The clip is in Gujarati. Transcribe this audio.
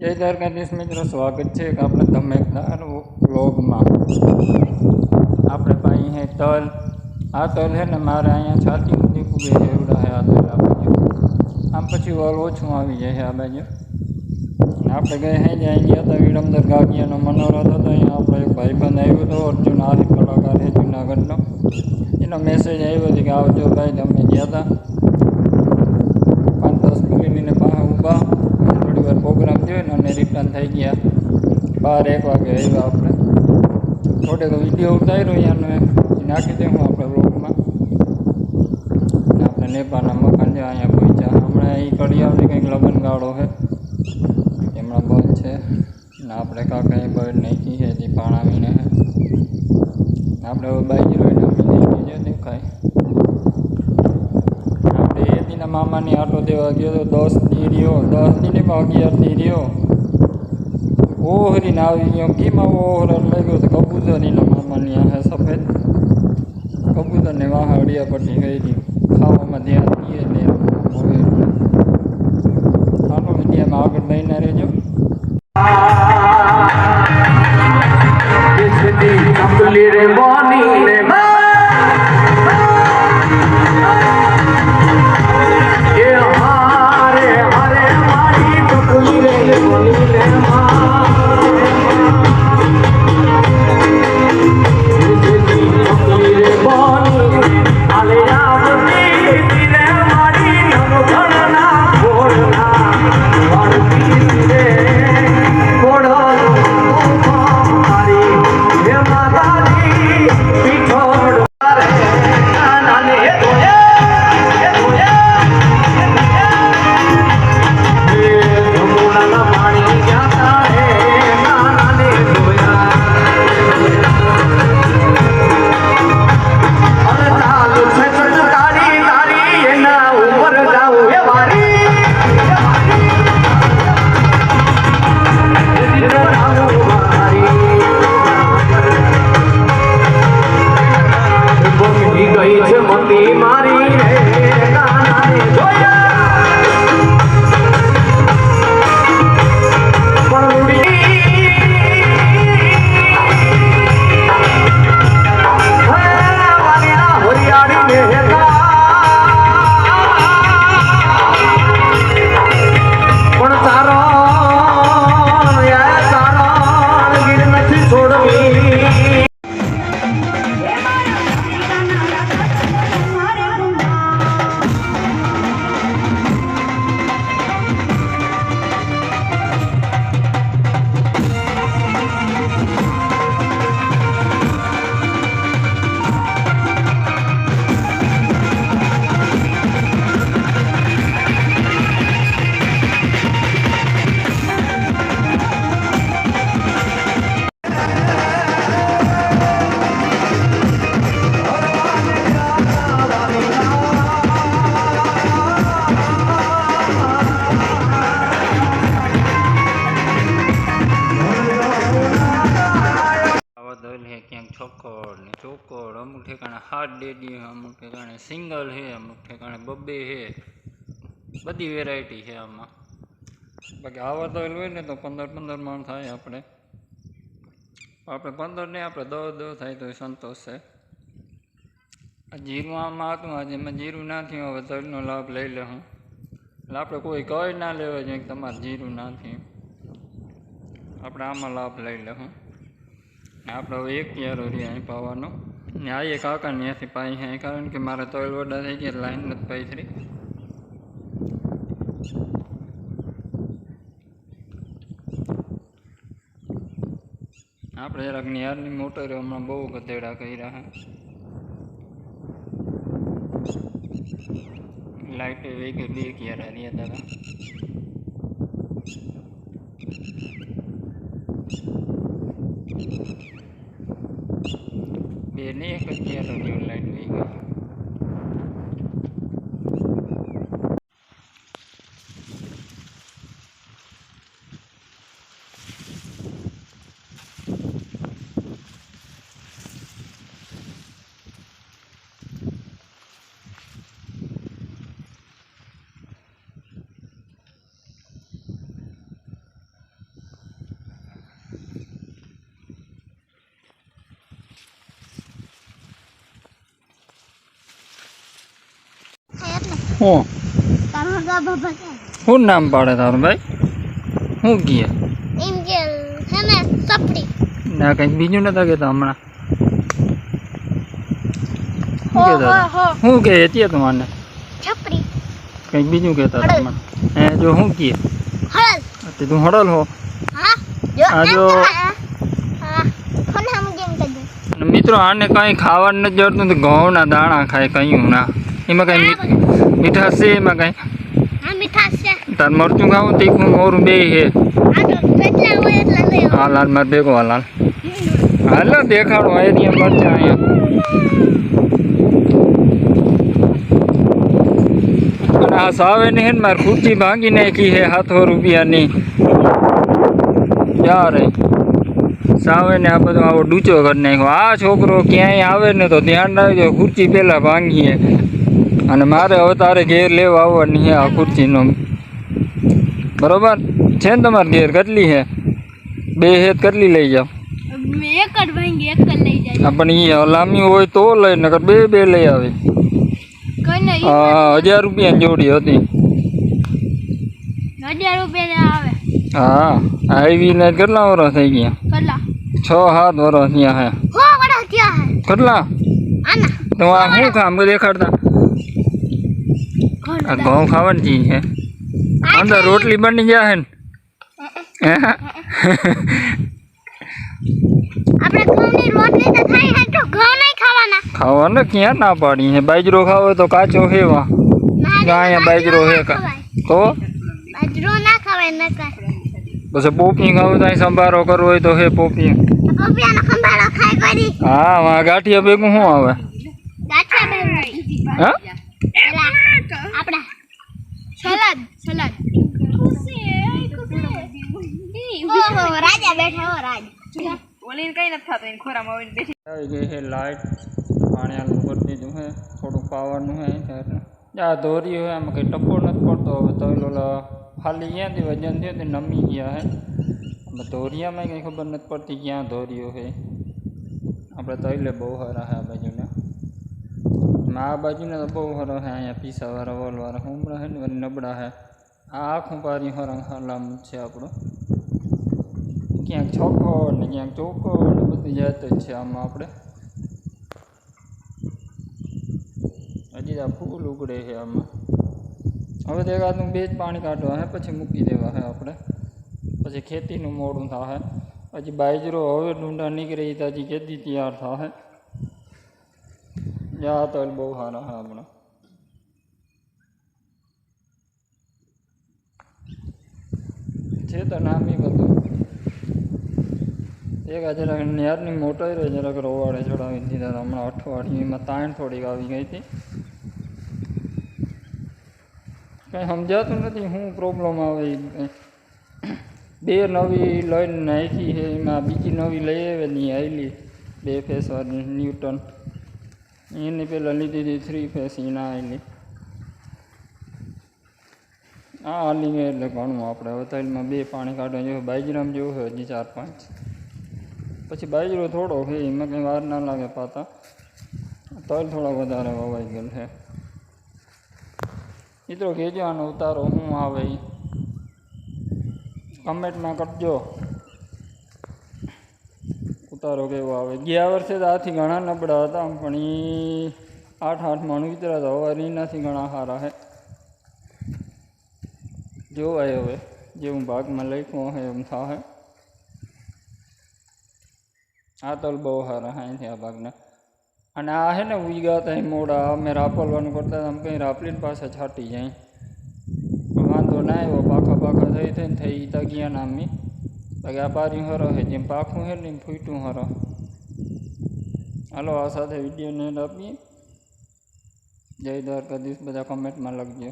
जय द्वारका देश मित्र स्वागत है एक अपने धमेकदार ब्लॉग में आप पाई है तल आ तल है ने मार अँ छाती मुझे खूब एवडा है आ तल आप आम पीछे वाल ओछ आई जाए आ बाजू आप गए हैं जाएंगे तो विडम दरगाह की मनोरथ तो अँ आप एक भाई बहन आयो तो अर्जुन आदि कलाकार है जूनागढ़ नो इन मैसेज आयो कि आज भाई तमें गया था पांच दस मिली मैंने पा उबा જોઈને અને રિટર્ન થઈ ગયા બાર એક વાગે આવ્યા આપણે થોડેક વિડીયો ઉતાર્યો અહીંયાનો નાખી દઉં આપણે બ્લોગમાં આપણે નેપાળના મકાન છે અહીંયા પહોંચ્યા હમણાં અહીં કડિયાવને કંઈક લગ્ન ગાળો છે એમણા બંધ છે ને આપણે કાંઈ કંઈ નહીં નાખી છે જે પાણાવીને છે આપણે બાઈક રોઈને દેખાય મામાની આટો દેવા ગયો તો દસ દીરીઓ દસ દીરીમાં અગિયાર દીરીઓ ઓહરીને આવી ગયો ઘીમાં ઓહર લાગ્યો તો કબૂતર એના મામાની આ સફેદ કબૂતરને વાહાડિયા પરથી ગઈ હતી ખાવામાં ધ્યાન દઈએ ને આટો મીડિયામાં આગળ લઈને રહેજો ઠેકાણે સિંગલ છે અમુક ઠેકાણે બબ્બે છે બધી વેરાયટી છે આમાં બાકી આવા આવડતો હોય ને તો પંદર પંદર માણ થાય આપણે આપણે પંદર નહીં આપણે દસ દસ થાય તો સંતોષ છે જીરું આમાં હતું આજે મેં જીરું ના થયું હવે તળનો લાભ લઈ લે હું એટલે આપણે કોઈ કહી ના લેવા જોઈએ કે તમારે જીરું ના થયું આપણે આમાં લાભ લઈ લે હું આપણે હવે એક ક્યારો રહ્યા પાવાનો न्याय एकाओ का न्याय सिपाही है हाँ, कारण कि मारा तो एलवो डर है कि लाइन नत पाई थ्री आप जरा अग्नियार मोटर हम बहु गधेड़ा कही रहा है लाइट वे के लिए किया रहा दिया था એને એક અત્યારે ઓનલાઈન થઈ ગઈ હું શું નામ પાડે તારું ભાઈ હું કહે ના કંઈક બીજું નતા કહેતા હમણાં શું કહેતા શું કહે હતી તમારને છપડી કંઈક બીજું કહેતા હતા હે જો શું કહે તું હડલ હો હા જો મિત્રો આને કંઈ ખાવાનું નથી જરૂર ઘઉંના દાણા ખાય કયું ના એમાં કંઈ मिठास से मगे हां मिठास से तन मर चुका हूं देखो मोर बे है हां लाल मर देखो लाल हां ला देखा रो ये नहीं मर जाए हां सावे ने मार खुची मांगी ने की है हाथ हो रुपया नहीं यार सावे ने आ बदो आ डूचो कर ने आ छोकरो क्या आवे ने तो ध्यान रखो खुची पहला मांगी है અને મારે હવે તારે ઘેર લેવા આવવાની છે આ કુર્તીનો બરોબર છે ને તમારે ઘેર કેટલી છે બે હેત કેટલી લઈ જાઓ એક પણ એ લાંબી હોય તો લઈ નકર બે બે લઈ આવે હા હજાર રૂપિયાની જોડી હતી હા રૂપિયા ને કેટલા વર્ષ થઈ ગયા છ સાત વર્ષ ત્યાં હે કેટલા તમારે શું કામ દેખાડતા આ ઘઉં ખાવાની ચીજ હે અંદર રોટલી બની ગયા હે ને ખાવાને ક્યાં ના પાડી હે બાજરો ખાવો તો કાચો હે વા ગાય બાજરો હે કા તો બાજરો ના ખાવાય ન કાય પછી પોપી ખાવું તો સંભારો કરવો હોય તો હે પોપી હા ગાંઠિયા ભેગું શું આવે ગાંઠિયા ભેગું હા હો રાજા પાણી આલું કરી દીધું છે થોડું પાવરનું છે આ દોર્યું છે આમાં કંઈ ટપો નથી પડતો હવે તવેલો ખાલી ક્યાંથી વજન થયું નમી ગયા છે દોરિયામાં કંઈ ખબર નથી પડતી ક્યાં દોર્યો છે આપણે તૈલે બહુ હરા છે આ બાજુને આ બાજુને તો બહુ હરો છે અહીંયા પીસાવાળા વોલવાળા હુમરા છે ને નબળા છે આ આખું પારી હરા હલામ છે આપણું કે છકો ને હેંગ ચોકો નું ઉત્યત તો છે માં આપણે અજી દા ફૂલ ઉગડે છે આમાં હવે દેખાતું બેજ પાણી કાઢો આ પછી મુકી દેવા છે આપણે પછી ખેતી નું મોડું થાહે અજી બાઈજરો હવે ડુંડા નીકળેતાજી ખેતી તૈયાર થાહે જા તો બહુહારા હમણા ખેતરમાંમી બધું एक जरा नहर नहीं मोटा ही रहे जरा रो वाले जोड़ा गई थी हम अठ वाली मैं ताइन थोड़ी गावी गई थी कहीं समझात नहीं हूँ प्रॉब्लम आ बेर नवी लाइन नहीं थी है मैं बीजी नवी लैवे नहीं आईली बे फेस वाली न्यूटन इन पे ली थी थी थ्री फेस ही ना आईली हाँ हाली गए घूम आप बताइल मैं बे पानी काटो जो बाइजराम जो हो चार पांच પછી बाजरो થોડો છે ન કે માર ના લાગે પાતા તલ થોડો વધારવા હોય તો છે ઇતરો ખેજોન ઉતારો હું આવે કમેન્ટ માં કરજો ઉતારો કેવો આવે ગયા વર્ષે તો આથી ઘણા નબડા હતા પણી આઠ આઠ માણુની તરા જોરી નથી ઘણા સારા છે જો આયો વે જે હું ભાગમાં લખ્યો છે એમ થાહે આ તો બહુ સારા અહીંથી આ ભાગના અને આ છે ને ઉજગા ત્યાં મોડા અમે રાપલવાનું કરતા અમે કંઈ રાપલીને પાછા છાટી જાય વાંધો ના આવ્યો પાખા પાખા થઈ થઈને થઈ તા ગયા નામી બાકી આ પારી હરો છે જેમ પાખું છે ને એમ ફૂટું હરો હાલો આ સાથે વિડીયો વિડીયોને આપીએ જય દ્વારકાધીશ બધા કોમેન્ટમાં લખજો